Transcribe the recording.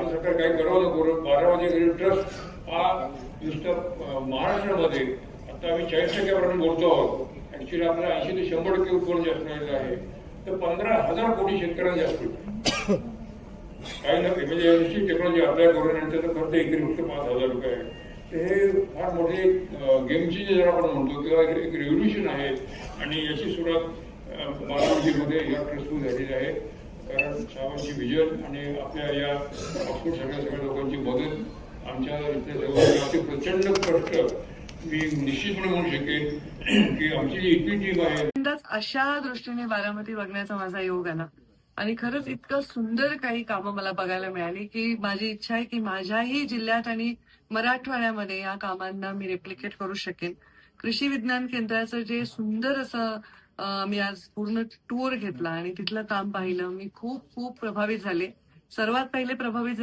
भारत सरकार काही करावं नको बारामती गरीब ट्रस्ट हा नुसतं महाराष्ट्रामध्ये आता आम्ही चाळीस टक्क्यापर्यंत बोलतो आहोत. ऍक्च्युली आपला ऐंशी ते शंभर टक्के उत्पन्न जास्त झालेलं आहे. तर पंधरा हजार कोटी शेतकऱ्यांना जास्त काही ना म्हणजे नुसती टेक्नॉलॉजी अप्लाय करून आणि त्याचा खर्च एकरी फक्त पाच हजार रुपये आहे. तर हे फार मोठे गेम चेंजर आपण म्हणतो किंवा एक रेव्होल्युशन आहे. आणि याची सुरुवात अं, या ट्रस्टून झालेली आहे. कारण साहेबांची विजन आणि आपल्या या ऑक्सफोर्ड सगळ्या सगळ्या लोकांची मदत आमच्या इथल्या सर्व प्रचंड कष्ट मी निश्चितपणे म्हणू शकेन की आमची जी इतकी टीम आहे अशा दृष्टीने बारामती बघण्याचा माझा योग आला आणि खरंच इतकं सुंदर काही कामं मला बघायला मिळाली की माझी इच्छा आहे की माझ्याही जिल्ह्यात आणि मराठवाड्यामध्ये या कामांना मी रेप्लिकेट करू शकेन. कृषी विज्ञान केंद्राचं जे सुंदर असं मी आज पूर्ण टूर घेतला आणि तिथलं काम पाहिलं. मी खूप खूप प्रभावित झाले. सर्वात पहिले प्रभावित